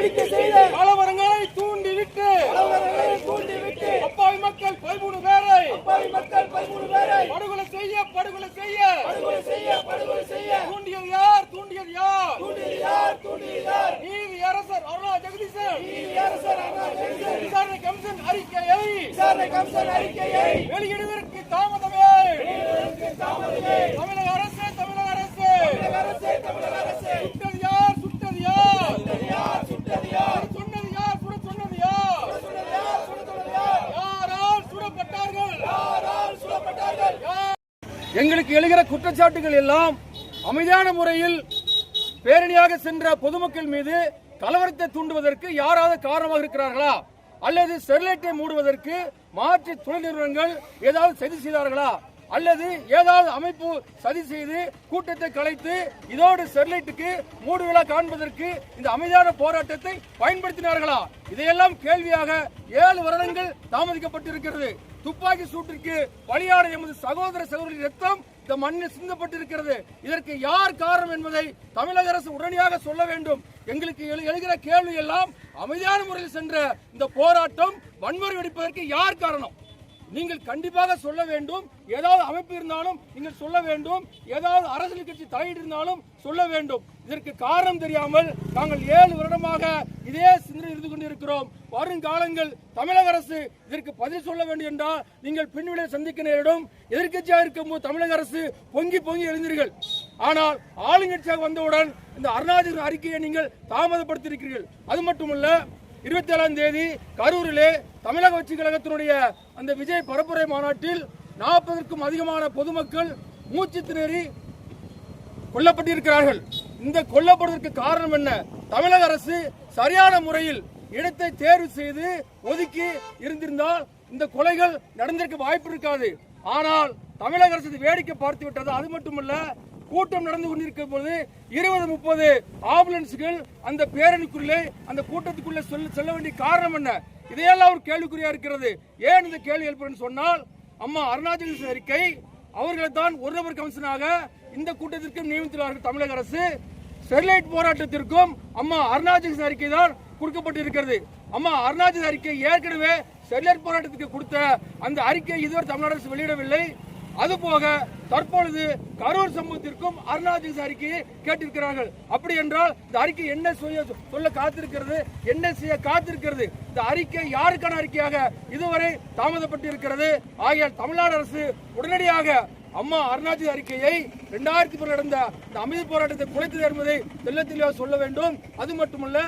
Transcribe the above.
வேடிக்கை செய்த கலவரங்களை தூண்டிவிட்டு கலவரங்களை தூண்டிவிட்டு அப்பாவி மக்கள் பதிமூணு பேரை அப்பாவி மக்கள் பதிமூணு பேரை படுகொலை செய்ய படுகொலை செய்ய. படுகொலை செய்ய படுகொலை செய்ய. தூண்டியது யார்? தூண்டியது யார்? தூண்டியது யார்? தூண்டியது யார்? நீதி அரசர் அருணா ஜெகதீசன். நீதி அரசர் அண்ணா ஜெகதீசன். விசாரணை கமிஷன் அறிக்கையை விசாரணை கமிஷன் அறிக்கையை வெளியிடுவதற்கு தாமதமே தாமதமே தமிழக அரசு தமிழக அரசு தமிழக அரசே தமிழக அரசே சுட்டது யார் சுட்டது யார் யார் சுட்டது யார் சொன்னது யார் சுட சொன்னது யார் சொன்னது யார் சுட சொன்னது யார் யாரால் சுடப்பட்டார்கள் யாரால் சுடப்பட்டார்கள் எங்களுக்கு எழுகிற குற்றச்சாட்டுகள் எல்லாம் அமைதியான முறையில் பேரணியாக சென்ற பொதுமக்கள் மீது கலவரத்தை தூண்டுவதற்கு யாராவது காரணமாக இருக்கிறார்களா? அல்லது ஸ்டெர்லைட்டை மூடுவதற்கு மாற்று துணை நிறுவனங்கள் ஏதாவது சதி செய்தார்களா? அல்லது ஏதாவது அமைப்பு சதி செய்து கூட்டத்தை கலைத்து இதோடு ஸ்டெர்லைட்டுக்கு மூடு விழா காண்பதற்கு இந்த அமைதியான போராட்டத்தை பயன்படுத்தினார்களா? இதையெல்லாம் கேள்வியாக ஏழு வருடங்கள் தாமதிக்கப்பட்டிருக்கிறது. துப்பாக்கி சூட்டிற்கு பலியான எமது சகோதர சகோதரின் ரத்தம் இந்த மண்ணில் சிந்தப்பட்டிருக்கிறது. இதற்கு யார் காரணம் என்பதை தமிழக அரசு உடனடியாக சொல்ல வேண்டும். எங்களுக்கு எழு- எழுகிற கேள்வி எல்லாம் அமைதியான முறையில் சென்ற இந்த போராட்டம் வன்முறை வெடிப்பதற்கு யார் காரணம்? நீங்கள் கண்டிப்பாக சொல்ல வேண்டும். ஏதாவது அமைப்பு இருந்தாலும் நீங்கள் சொல்ல வேண்டும். ஏதாவது அரசியல் கட்சி தலையீடு இருந்தாலும் சொல்ல வேண்டும். இதற்கு காரணம் தெரியாமல் நாங்கள் ஏழு வருடமாக இதே சிந்தனை இருந்து கொண்டிருக்கிறோம். வருங்காலங்கள் தமிழக அரசு இதற்கு பதில் சொல்ல வேண்டும் என்றால் நீங்கள் பின்விட சந்திக்க நேரிடும். இருக்கும் இருக்கும்போது தமிழக அரசு பொங்கி பொங்கி எழுந்தீர்கள். ஆனால் ஆளுங்கட்சியாக வந்தவுடன் இந்த அருணாச்சல அறிக்கையை நீங்கள் தாமதப்படுத்தியிருக்கிறீர்கள். அது மட்டுமல்ல இருபத்தி ஏழாம் தேதி கரூரிலே தமிழக கட்சி கழகத்தினுடைய அந்த விஜய் பரப்புரை மாநாட்டில் நாற்பதற்கும் அதிகமான பொதுமக்கள் மூச்சு திணறி கொல்லப்பட்டிருக்கிறார்கள். இந்த கொல்லப்படுவதற்கு காரணம் என்ன? தமிழக அரசு சரியான முறையில் இடத்தை தேர்வு செய்து ஒதுக்கி இருந்திருந்தால் இந்த கொலைகள் நடந்திருக்க வாய்ப்பு இருக்காது. ஆனால் தமிழக அரசு வேடிக்கை பார்த்து விட்டது. அது மட்டுமல்ல கூட்டம் நடந்து கொண்டிருக்கும் போது இருபது முப்பது ஆம்புலன்ஸ்கள் அந்த பேரணிக்குள்ளே அந்த கூட்டத்துக்குள்ளே சொல்ல செல்ல வேண்டிய காரணம் என்ன? இதையெல்லாம் ஒரு கேள்விக்குறியா இருக்கிறது. ஏன் இந்த கேள்வி எழுப்புறேன்னு சொன்னால் அம்மா அருணாச்சல அறிக்கை அவர்களை தான் ஒரு நபர் கமிஷனாக இந்த கூட்டத்திற்கும் நியமித்துள்ளார்கள் தமிழக அரசு. ஸ்டெர்லைட் போராட்டத்திற்கும் அம்மா அருணாச்சல அறிக்கை தான் கொடுக்கப்பட்டிருக்கிறது. அம்மா அருணாச்சல அறிக்கை ஏற்கனவே ஸ்டெர்லைட் போராட்டத்துக்கு கொடுத்த அந்த அறிக்கை இதுவரை தமிழ்நாடு அரசு வெளியிடவில்லை. அதுபோக தற்பொழுது கரூர் சமூகத்திற்கும் அருணாச்சல அறிக்கையை கேட்டிருக்கிறார்கள். அப்படி என்றால் இந்த அறிக்கை என்ன செய்ய சொல்ல காத்திருக்கிறது என்ன செய்ய காத்திருக்கிறது இந்த அறிக்கை யாருக்கான அறிக்கையாக இதுவரை தாமதப்பட்டிருக்கிறது? ஆகிய தமிழ்நாடு அரசு உடனடியாக அம்மா அருணாச்சல அறிக்கையை இரண்டாயிரத்தி நடந்த இந்த அமைதி போராட்டத்தை குறைத்தது என்பதை தெல்ல தெளிவாக சொல்ல வேண்டும். அது மட்டுமல்ல